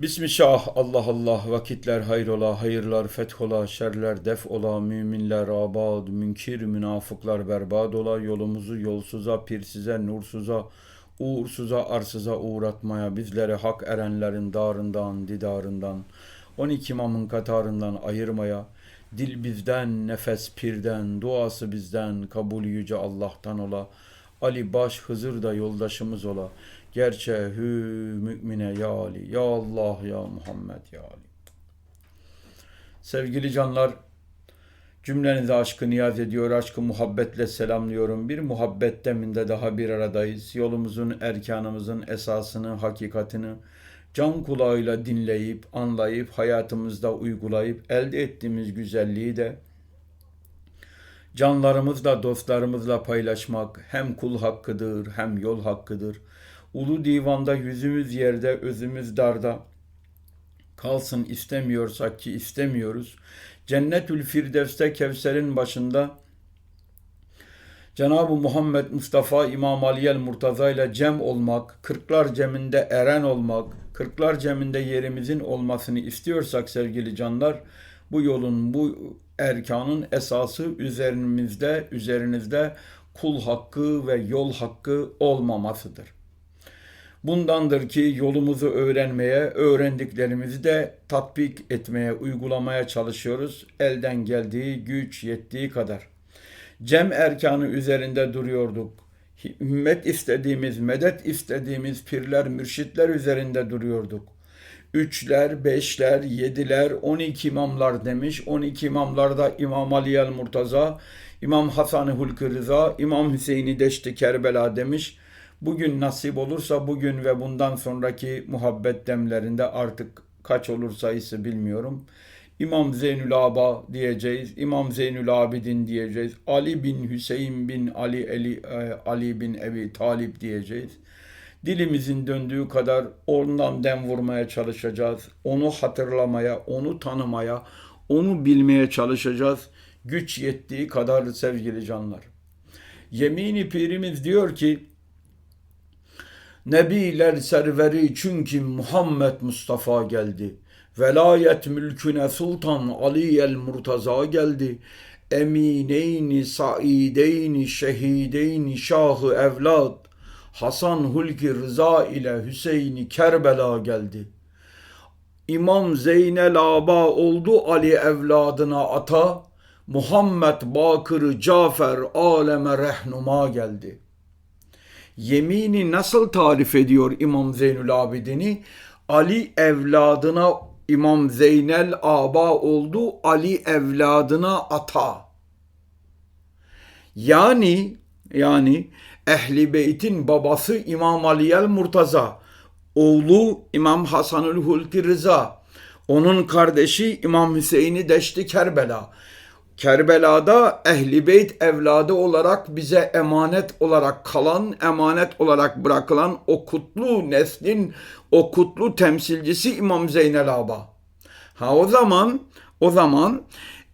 Bismillah Allah Allah vakitler hayrola hayırlar fethola şerler def ola müminler abad münkir münafıklar berbad ola yolumuzu yolsuza pirsize nursuza uğursuza arsıza uğratmaya bizleri hak erenlerin darından didarından 12 imamın katarından ayırmaya dil bizden nefes pirden duası bizden kabul yüce Allah'tan ola Ali baş Hızır da yoldaşımız ola Gerçe hü mümine ya Ali, ya Allah, ya Muhammed, ya Ali. Sevgili canlar, cümlenize aşkı niyaz ediyor, aşkı muhabbetle selamlıyorum. Bir muhabbet deminde daha bir aradayız. Yolumuzun, erkanımızın esasını, hakikatini can kulağıyla dinleyip, anlayıp, hayatımızda uygulayıp, elde ettiğimiz güzelliği de canlarımızla, dostlarımızla paylaşmak hem kul hakkıdır, hem yol hakkıdır. Ulu divanda yüzümüz yerde, özümüz darda. Kalsın istemiyorsak ki istemiyoruz. Cennetül Firdevs'te Kevser'in başında Cenab-ı Muhammed Mustafa İmam Ali el Murtaza ile cem olmak, kırklar ceminde eren olmak, kırklar ceminde yerimizin olmasını istiyorsak sevgili canlar, bu yolun, bu erkanın esası üzerimizde, üzerinizde kul hakkı ve yol hakkı olmamasıdır. Bundandır ki yolumuzu öğrenmeye, öğrendiklerimizi de tatbik etmeye, uygulamaya çalışıyoruz. Elden geldiği, güç yettiği kadar. Cem erkanı üzerinde duruyorduk. Himmet istediğimiz, medet istediğimiz pirler, mürşitler üzerinde duruyorduk. Üçler, beşler, yediler, on iki imamlar demiş. On iki imamlarda İmam Ali el Murtaza, İmam Hasan-ı Hulkı Rıza, İmam Hüseyin'i Deşti Kerbela demiş. Bugün nasip olursa bugün ve bundan sonraki muhabbet demlerinde artık kaç olur sayısı bilmiyorum. İmam Zeynül Aba diyeceğiz. İmam Zeynül Abidin diyeceğiz. Ali bin Hüseyin bin Ali, Ali, e, Ali bin Ebi Talip diyeceğiz. Dilimizin döndüğü kadar ondan dem vurmaya çalışacağız. Onu hatırlamaya, onu tanımaya, onu bilmeye çalışacağız. Güç yettiği kadar sevgili canlar. Yemini pirimiz diyor ki Nebiler serveri çünkü Muhammed Mustafa geldi. Velayet mülküne Sultan Ali el Murtaza geldi. Emineyni, saideyni, şehideyni, şahı evlad. Hasan Hulki Rıza ile Hüseyin'i Kerbela geldi. İmam Zeynel Aba oldu Ali evladına ata. Muhammed Bakır Cafer aleme rehnuma geldi.'' yemini nasıl tarif ediyor İmam Zeynül Abidin'i? Ali evladına İmam Zeynel aba oldu, Ali evladına ata. Yani yani Ehli Beyt'in babası İmam Ali el Murtaza, oğlu İmam Hasanül Hulki Rıza, onun kardeşi İmam Hüseyin'i Deşti Kerbela. Kerbela'da Ehli Beyt evladı olarak bize emanet olarak kalan, emanet olarak bırakılan o kutlu neslin, o kutlu temsilcisi İmam Zeynel Aba. Ha o zaman, o zaman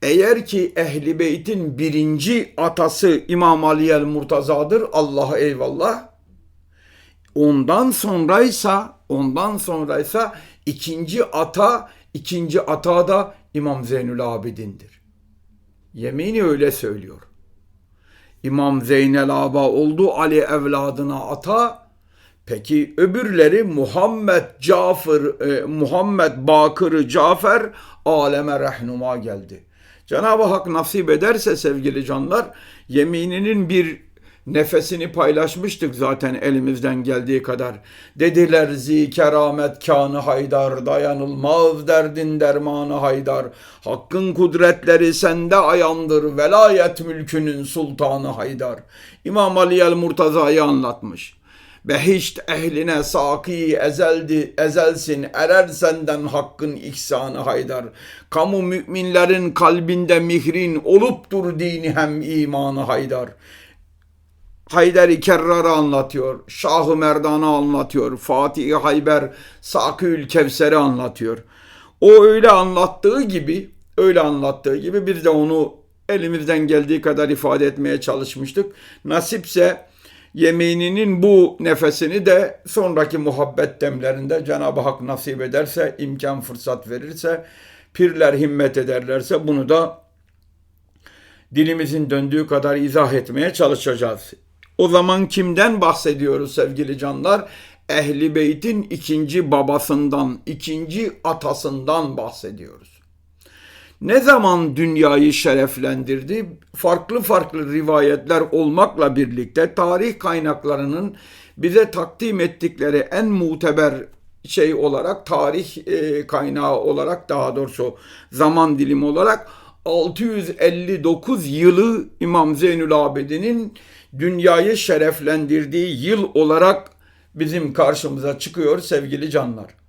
eğer ki Ehli Beyt'in birinci atası İmam Ali el Murtaza'dır, Allah'a eyvallah. Ondan sonraysa, ondan sonraysa ikinci ata, ikinci ata da İmam Zeynül Abidin'dir. Yemini öyle söylüyor. İmam Zeynel Aba oldu Ali evladına ata. Peki öbürleri Muhammed Cafer, e, Muhammed Bakır Cafer aleme rehnuma geldi. Cenab-ı Hak nasip ederse sevgili canlar yemininin bir nefesini paylaşmıştık zaten elimizden geldiği kadar. Dediler zi keramet kanı haydar, dayanılmaz derdin dermanı haydar. Hakkın kudretleri sende ayandır, velayet mülkünün sultanı haydar. İmam Ali el Murtaza'yı anlatmış. Behişt ehline saki ezeldi, ezelsin, erer senden hakkın ihsanı haydar. Kamu müminlerin kalbinde mihrin, oluptur dini hem imanı haydar. Haydar-ı Kerrar'ı anlatıyor. Şah-ı Merdan'ı anlatıyor. Fatih-i Hayber, Sakül Kevser'i anlatıyor. O öyle anlattığı gibi, öyle anlattığı gibi biz de onu elimizden geldiği kadar ifade etmeye çalışmıştık. Nasipse yemininin bu nefesini de sonraki muhabbet demlerinde Cenab-ı Hak nasip ederse, imkan fırsat verirse, pirler himmet ederlerse bunu da dilimizin döndüğü kadar izah etmeye çalışacağız. O zaman kimden bahsediyoruz sevgili canlar? Ehli Beyt'in ikinci babasından, ikinci atasından bahsediyoruz. Ne zaman dünyayı şereflendirdi? Farklı farklı rivayetler olmakla birlikte tarih kaynaklarının bize takdim ettikleri en muteber şey olarak tarih e, kaynağı olarak daha doğrusu zaman dilimi olarak 659 yılı İmam Zeynül Abidin'in dünyayı şereflendirdiği yıl olarak bizim karşımıza çıkıyor sevgili canlar.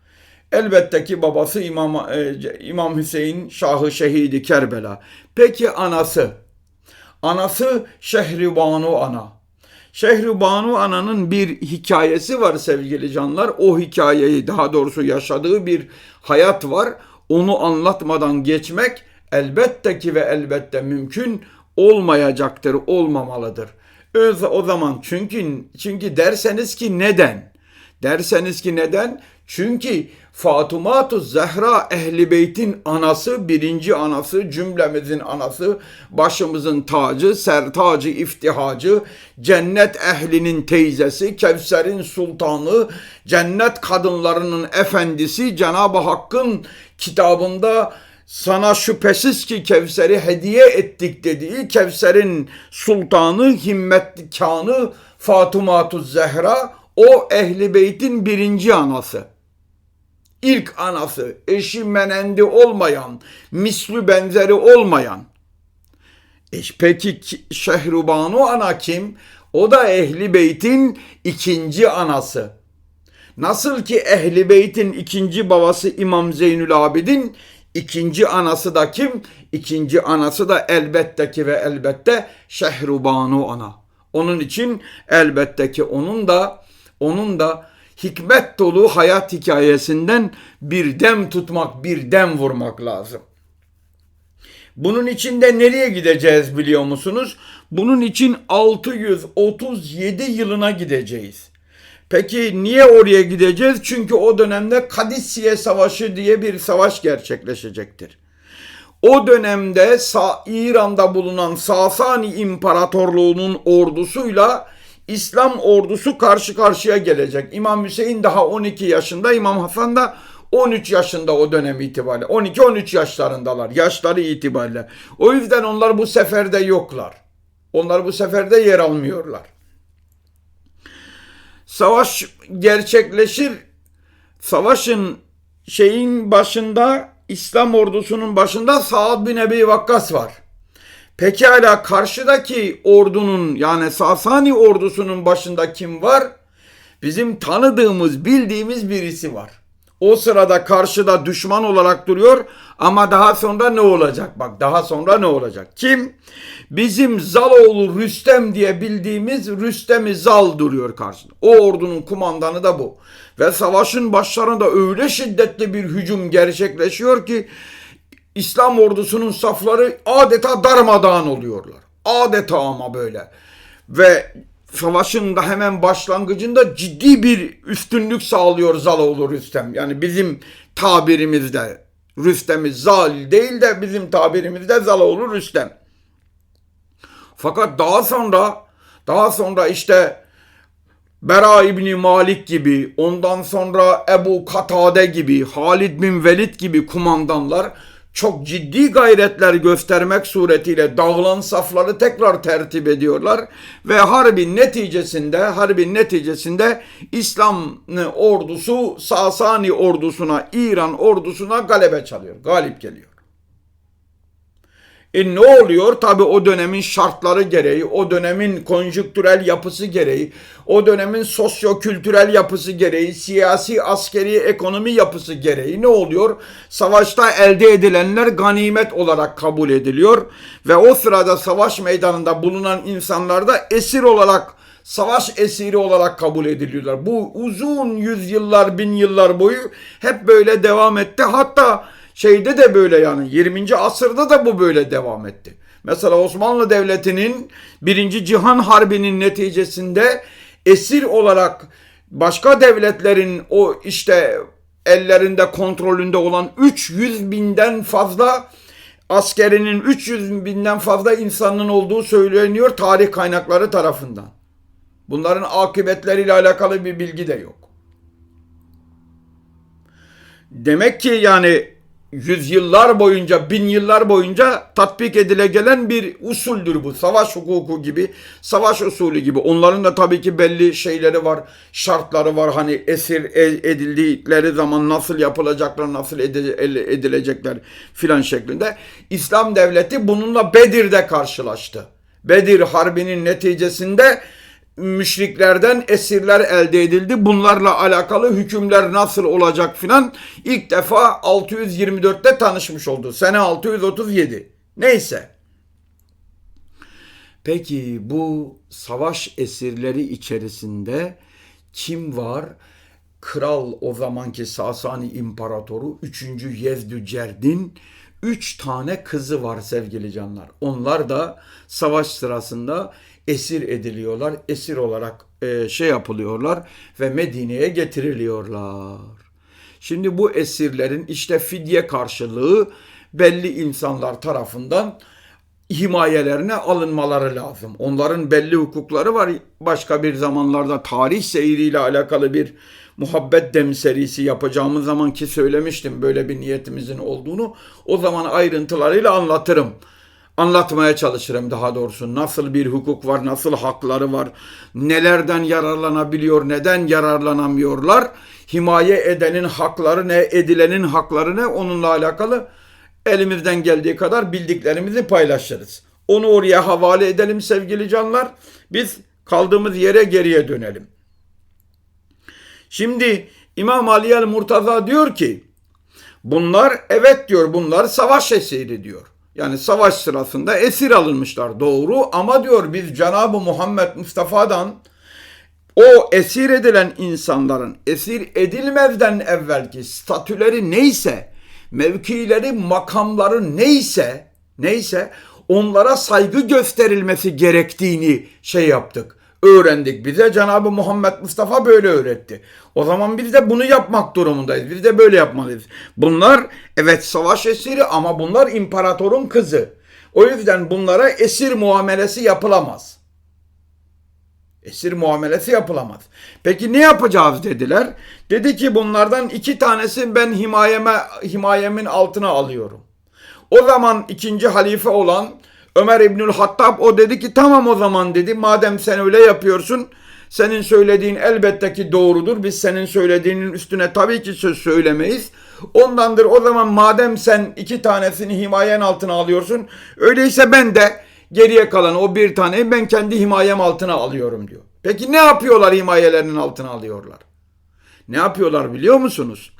Elbette ki babası İmam, e, İmam Hüseyin Şahı Şehidi Kerbela. Peki anası? Anası Şehribanu Ana. Şehribanu Ana'nın bir hikayesi var sevgili canlar. O hikayeyi daha doğrusu yaşadığı bir hayat var. Onu anlatmadan geçmek elbette ki ve elbette mümkün olmayacaktır, olmamalıdır. O zaman çünkü çünkü derseniz ki neden? Derseniz ki neden? Çünkü Fatumatu Zehra Ehli Beyt'in anası, birinci anası, cümlemizin anası, başımızın tacı, sertacı, iftihacı, cennet ehlinin teyzesi, Kevser'in sultanı, cennet kadınlarının efendisi, Cenab-ı Hakk'ın kitabında sana şüphesiz ki Kevser'i hediye ettik dediği Kevser'in sultanı, himmetlikanı Fatumatu Zehra o ehli beytin birinci anası. İlk anası, eşi menendi olmayan, mislü benzeri olmayan. E peki Şehrubanu ana kim? O da ehli beytin ikinci anası. Nasıl ki ehli beytin ikinci babası İmam Zeynül Abidin, ikinci anası da kim? İkinci anası da elbette ki ve elbette Şehrubanu ana. Onun için elbette ki onun da onun da hikmet dolu hayat hikayesinden bir dem tutmak, bir dem vurmak lazım. Bunun için de nereye gideceğiz biliyor musunuz? Bunun için 637 yılına gideceğiz. Peki niye oraya gideceğiz? Çünkü o dönemde Kadisiye Savaşı diye bir savaş gerçekleşecektir. O dönemde İran'da bulunan Sasani İmparatorluğu'nun ordusuyla İslam ordusu karşı karşıya gelecek. İmam Hüseyin daha 12 yaşında, İmam Hasan da 13 yaşında o dönem itibariyle. 12-13 yaşlarındalar yaşları itibariyle. O yüzden onlar bu seferde yoklar. Onlar bu seferde yer almıyorlar. Savaş gerçekleşir. Savaşın şeyin başında İslam ordusunun başında Saad bin Ebi Vakkas var. Pekala karşıdaki ordunun yani Sasani ordusunun başında kim var? Bizim tanıdığımız, bildiğimiz birisi var. O sırada karşıda düşman olarak duruyor ama daha sonra ne olacak? Bak daha sonra ne olacak? Kim? Bizim Zaloğlu Rüstem diye bildiğimiz Rüstem-i Zal duruyor karşında. O ordunun kumandanı da bu. Ve savaşın başlarında öyle şiddetli bir hücum gerçekleşiyor ki İslam ordusunun safları adeta darmadağın oluyorlar. Adeta ama böyle. Ve savaşın da hemen başlangıcında ciddi bir üstünlük sağlıyor Zaloğlu Rüstem. Yani bizim tabirimizde Rüstem'i Zal değil de bizim tabirimizde Zaloğlu Rüstem. Fakat daha sonra daha sonra işte Bera İbni Malik gibi, ondan sonra Ebu Katade gibi, Halid bin Velid gibi kumandanlar çok ciddi gayretler göstermek suretiyle dağılan safları tekrar tertip ediyorlar ve harbin neticesinde harbin neticesinde İslam ordusu Sasani ordusuna, İran ordusuna galebe çalıyor, galip geliyor. E ne oluyor? Tabi o dönemin şartları gereği, o dönemin konjüktürel yapısı gereği, o dönemin sosyo-kültürel yapısı gereği, siyasi, askeri, ekonomi yapısı gereği ne oluyor? Savaşta elde edilenler ganimet olarak kabul ediliyor ve o sırada savaş meydanında bulunan insanlar da esir olarak savaş esiri olarak kabul ediliyorlar. Bu uzun yüzyıllar, bin yıllar boyu hep böyle devam etti. Hatta şeyde de böyle yani 20. asırda da bu böyle devam etti. Mesela Osmanlı Devleti'nin Birinci Cihan Harbi'nin neticesinde esir olarak başka devletlerin o işte ellerinde kontrolünde olan 300 binden fazla askerinin 300 binden fazla insanın olduğu söyleniyor tarih kaynakları tarafından. Bunların akıbetleriyle alakalı bir bilgi de yok. Demek ki yani yüzyıllar boyunca, bin yıllar boyunca tatbik edile gelen bir usuldür bu. Savaş hukuku gibi, savaş usulü gibi. Onların da tabii ki belli şeyleri var, şartları var. Hani esir e- edildikleri zaman nasıl yapılacaklar, nasıl edilecekler filan şeklinde. İslam devleti bununla Bedir'de karşılaştı. Bedir Harbi'nin neticesinde müşriklerden esirler elde edildi. Bunlarla alakalı hükümler nasıl olacak filan ilk defa 624'te tanışmış oldu. Sene 637. Neyse. Peki bu savaş esirleri içerisinde kim var? Kral o zamanki Sasani İmparatoru 3. Yezdücerdin 3 tane kızı var sevgili canlar. Onlar da savaş sırasında esir ediliyorlar. Esir olarak e, şey yapılıyorlar ve Medine'ye getiriliyorlar. Şimdi bu esirlerin işte fidye karşılığı belli insanlar tarafından himayelerine alınmaları lazım. Onların belli hukukları var. Başka bir zamanlarda tarih seyriyle alakalı bir muhabbet dem serisi yapacağımız zaman ki söylemiştim böyle bir niyetimizin olduğunu. O zaman ayrıntılarıyla anlatırım. Anlatmaya çalışırım daha doğrusu. Nasıl bir hukuk var, nasıl hakları var, nelerden yararlanabiliyor, neden yararlanamıyorlar. Himaye edenin hakları ne, edilenin hakları ne onunla alakalı elimizden geldiği kadar bildiklerimizi paylaşırız. Onu oraya havale edelim sevgili canlar. Biz kaldığımız yere geriye dönelim. Şimdi İmam Ali el Murtaza diyor ki bunlar evet diyor bunlar savaş esiri diyor. Yani savaş sırasında esir alınmışlar doğru ama diyor biz Cenab-ı Muhammed Mustafa'dan o esir edilen insanların esir edilmezden evvelki statüleri neyse, mevkileri, makamları neyse, neyse onlara saygı gösterilmesi gerektiğini şey yaptık. Öğrendik. Bize Cenab-ı Muhammed Mustafa böyle öğretti. O zaman biz de bunu yapmak durumundayız. Biz de böyle yapmalıyız. Bunlar evet savaş esiri ama bunlar imparatorun kızı. O yüzden bunlara esir muamelesi yapılamaz. Esir muamelesi yapılamaz. Peki ne yapacağız dediler. Dedi ki bunlardan iki tanesi ben himayeme, himayemin altına alıyorum. O zaman ikinci halife olan Ömer İbnül Hattab o dedi ki tamam o zaman dedi madem sen öyle yapıyorsun senin söylediğin elbette ki doğrudur. Biz senin söylediğinin üstüne tabii ki söz söylemeyiz. Ondandır o zaman madem sen iki tanesini himayen altına alıyorsun öyleyse ben de geriye kalan o bir taneyi ben kendi himayem altına alıyorum diyor. Peki ne yapıyorlar himayelerinin altına alıyorlar? Ne yapıyorlar biliyor musunuz?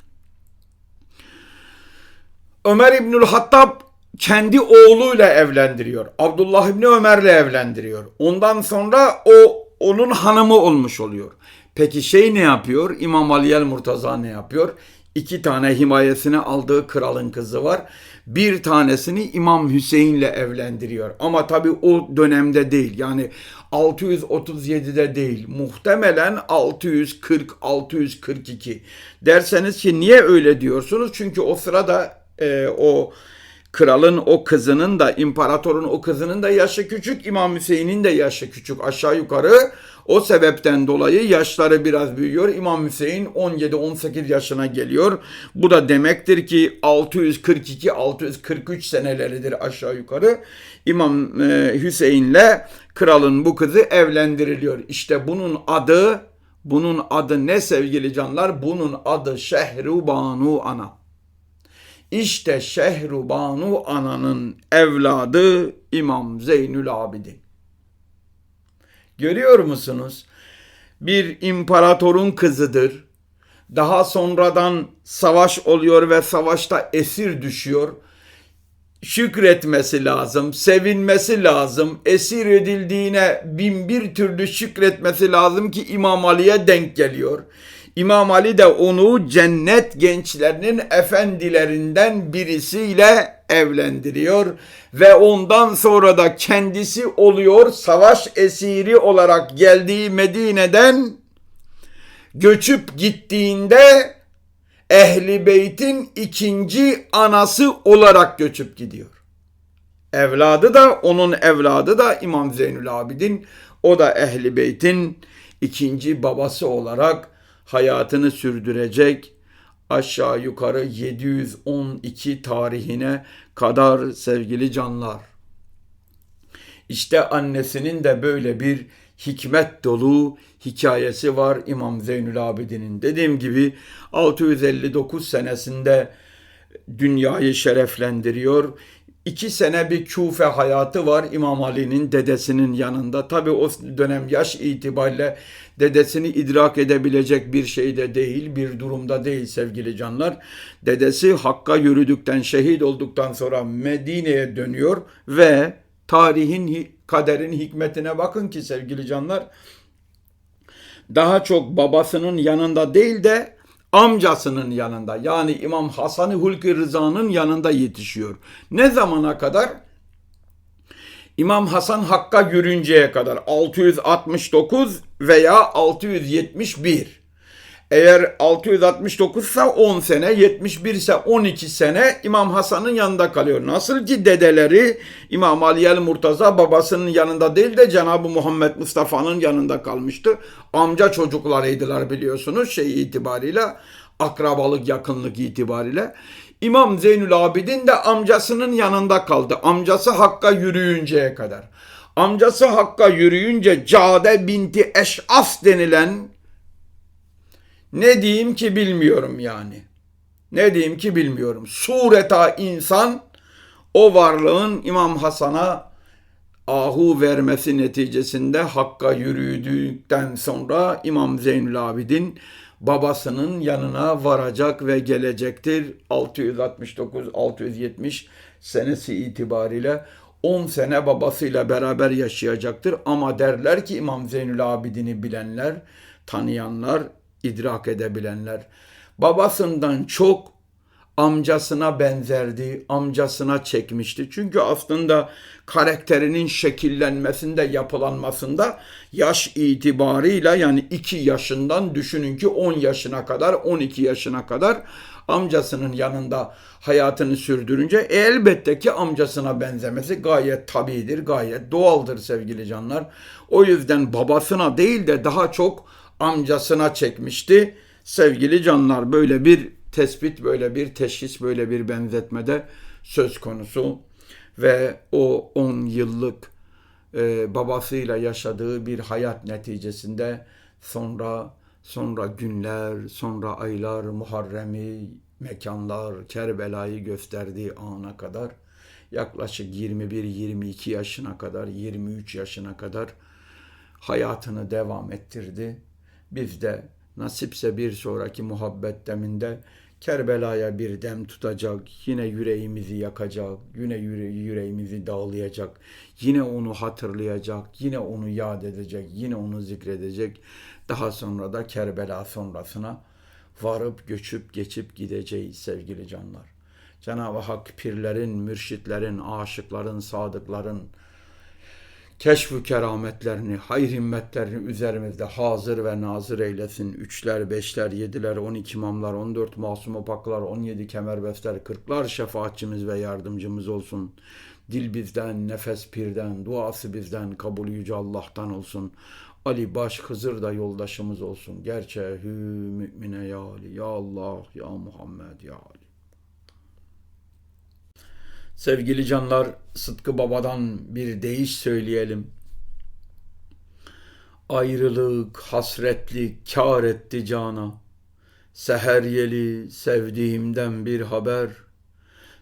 Ömer İbnül Hattab kendi oğluyla evlendiriyor. Abdullah İbni Ömer'le evlendiriyor. Ondan sonra o onun hanımı olmuş oluyor. Peki şey ne yapıyor? İmam Ali el Murtaza ne yapıyor? İki tane himayesine aldığı kralın kızı var. Bir tanesini İmam Hüseyin'le evlendiriyor. Ama tabi o dönemde değil. Yani 637'de değil. Muhtemelen 640-642. Derseniz ki niye öyle diyorsunuz? Çünkü o sırada e, o kralın o kızının da imparatorun o kızının da yaşı küçük İmam Hüseyin'in de yaşı küçük aşağı yukarı o sebepten dolayı yaşları biraz büyüyor. İmam Hüseyin 17-18 yaşına geliyor. Bu da demektir ki 642-643 seneleridir aşağı yukarı. İmam e, Hüseyin'le kralın bu kızı evlendiriliyor. İşte bunun adı bunun adı ne sevgili canlar? Bunun adı Şehrubanu Ana. İşte Şehrubanu Ana'nın evladı İmam Zeynül Abidin. Görüyor musunuz? Bir imparatorun kızıdır. Daha sonradan savaş oluyor ve savaşta esir düşüyor. Şükretmesi lazım, sevinmesi lazım. Esir edildiğine bin bir türlü şükretmesi lazım ki İmam Ali'ye denk geliyor. İmam Ali de onu cennet gençlerinin efendilerinden birisiyle evlendiriyor ve ondan sonra da kendisi oluyor savaş esiri olarak geldiği Medine'den göçüp gittiğinde Ehli Beyt'in ikinci anası olarak göçüp gidiyor. Evladı da onun evladı da İmam Zeynül Abidin. O da Ehli Beyt'in ikinci babası olarak hayatını sürdürecek. Aşağı yukarı 712 tarihine kadar sevgili canlar. İşte annesinin de böyle bir hikmet dolu hikayesi var İmam Zeynül Abidin'in. Dediğim gibi 659 senesinde dünyayı şereflendiriyor. İki sene bir Küfe hayatı var İmam Ali'nin dedesinin yanında. Tabi o dönem yaş itibariyle dedesini idrak edebilecek bir şeyde değil, bir durumda değil sevgili canlar. Dedesi Hakk'a yürüdükten, şehit olduktan sonra Medine'ye dönüyor ve tarihin, kaderin hikmetine bakın ki sevgili canlar. Daha çok babasının yanında değil de amcasının yanında yani İmam Hasan-ı Hulki Rıza'nın yanında yetişiyor. Ne zamana kadar? İmam Hasan Hakk'a yürünceye kadar 669 veya 671. Eğer 669 ise 10 sene, 71 ise 12 sene İmam Hasan'ın yanında kalıyor. Nasıl ki dedeleri İmam Ali el Murtaza babasının yanında değil de Cenab-ı Muhammed Mustafa'nın yanında kalmıştı. Amca çocuklarıydılar biliyorsunuz şey itibariyle, akrabalık yakınlık itibariyle. İmam Zeynül Abidin de amcasının yanında kaldı. Amcası Hakk'a yürüyünceye kadar. Amcası Hakk'a yürüyünce Cade binti Eş'as denilen ne diyeyim ki bilmiyorum yani. Ne diyeyim ki bilmiyorum. Sureta insan o varlığın İmam Hasan'a ahu vermesi neticesinde Hakk'a yürüdükten sonra İmam Zeynül Abidin babasının yanına varacak ve gelecektir. 669-670 senesi itibariyle 10 sene babasıyla beraber yaşayacaktır. Ama derler ki İmam Zeynül Abidin'i bilenler, tanıyanlar, idrak edebilenler. Babasından çok amcasına benzerdi, amcasına çekmişti. Çünkü aslında karakterinin şekillenmesinde, yapılanmasında yaş itibarıyla yani 2 yaşından düşünün ki 10 yaşına kadar, 12 yaşına kadar amcasının yanında hayatını sürdürünce elbette ki amcasına benzemesi gayet tabidir, gayet doğaldır sevgili canlar. O yüzden babasına değil de daha çok amcasına çekmişti. Sevgili canlar böyle bir tespit, böyle bir teşhis, böyle bir benzetmede söz konusu ve o 10 yıllık e, babasıyla yaşadığı bir hayat neticesinde sonra sonra günler, sonra aylar, Muharrem'i, mekanlar, Kerbela'yı gösterdiği ana kadar yaklaşık 21-22 yaşına kadar, 23 yaşına kadar hayatını devam ettirdi. Biz de nasipse bir sonraki muhabbet deminde Kerbela'ya bir dem tutacak, yine yüreğimizi yakacak, yine yüre yüreğimizi dağlayacak, yine onu hatırlayacak, yine onu yad edecek, yine onu zikredecek. Daha sonra da Kerbela sonrasına varıp göçüp geçip gideceğiz sevgili canlar. Cenab-ı Hak pirlerin, mürşitlerin, aşıkların, sadıkların, keşf kerametlerini, hayır himmetlerini üzerimizde hazır ve nazır eylesin. Üçler, beşler, yediler, on iki imamlar, on dört masum opaklar, on yedi kemerbestler, kırklar şefaatçimiz ve yardımcımız olsun. Dil bizden, nefes pirden, duası bizden, kabul yüce Allah'tan olsun. Ali baş Hızır da yoldaşımız olsun. Gerçeği mümine ya Ali, ya Allah, ya Muhammed, ya Ali. Sevgili canlar, Sıtkı Baba'dan bir deyiş söyleyelim. Ayrılık, hasretlik kar etti cana. Seher yeli sevdiğimden bir haber.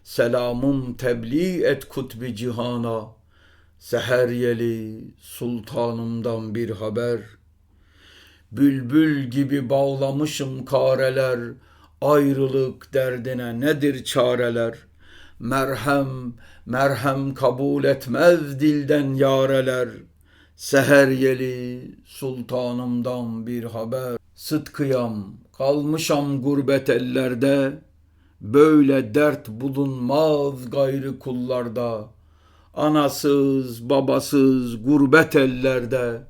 Selamım tebliğ et kutbi cihana. Seher yeli sultanımdan bir haber. Bülbül gibi bağlamışım kareler. Ayrılık derdine nedir çareler?'' Merhem, merhem kabul etmez dilden yareler. Seher yeli sultanımdan bir haber. Sıtkıyam kalmışam gurbet ellerde. Böyle dert bulunmaz gayrı kullarda. Anasız babasız gurbet ellerde.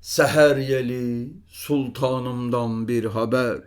Seher yeli sultanımdan bir haber.